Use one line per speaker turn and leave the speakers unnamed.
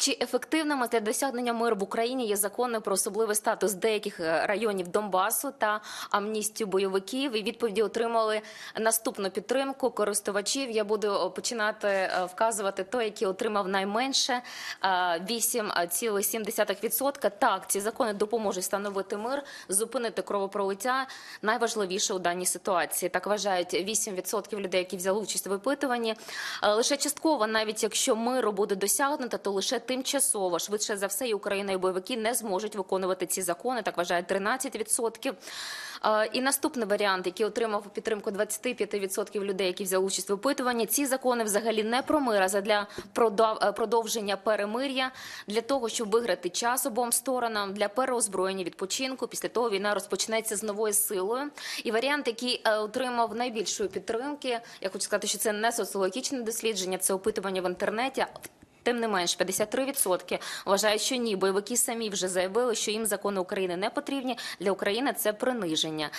Чи ефективними для досягнення миру в Україні є закони про особливий статус деяких е, районів Донбасу та амністію бойовиків? І відповіді отримали наступну підтримку користувачів. Я буду е, починати е, вказувати той, який отримав найменше е, 8,7%. Так, ці закони допоможуть встановити мир, зупинити кровопролиття. Найважливіше у даній ситуації. Так вважають 8% людей, які взяли участь в опитуванні. Е, Лише частково, навіть якщо миру буде досягнуто, то лише тимчасово, швидше за все, і Україна і бойовики не зможуть виконувати ці закони. Так вважають 13%. Е, І наступний варіант, який отримав підтримку 25% людей, які взяли участь в опитуванні. Ці закони взагалі не про мир, а задля е, продовження перемир'я для того, щоб виграти час обом сторонам для переозброєння відпочинку. Після того війна розпочнеться з новою силою. І варіант, який е, отримав найбільшої підтримки, я хочу сказати, що це не соціологічне дослідження, це опитування в інтернеті. Тим не менш, 53% вважають, що ні. Бойовики самі вже заявили, що їм закони України не потрібні. Для України це приниження.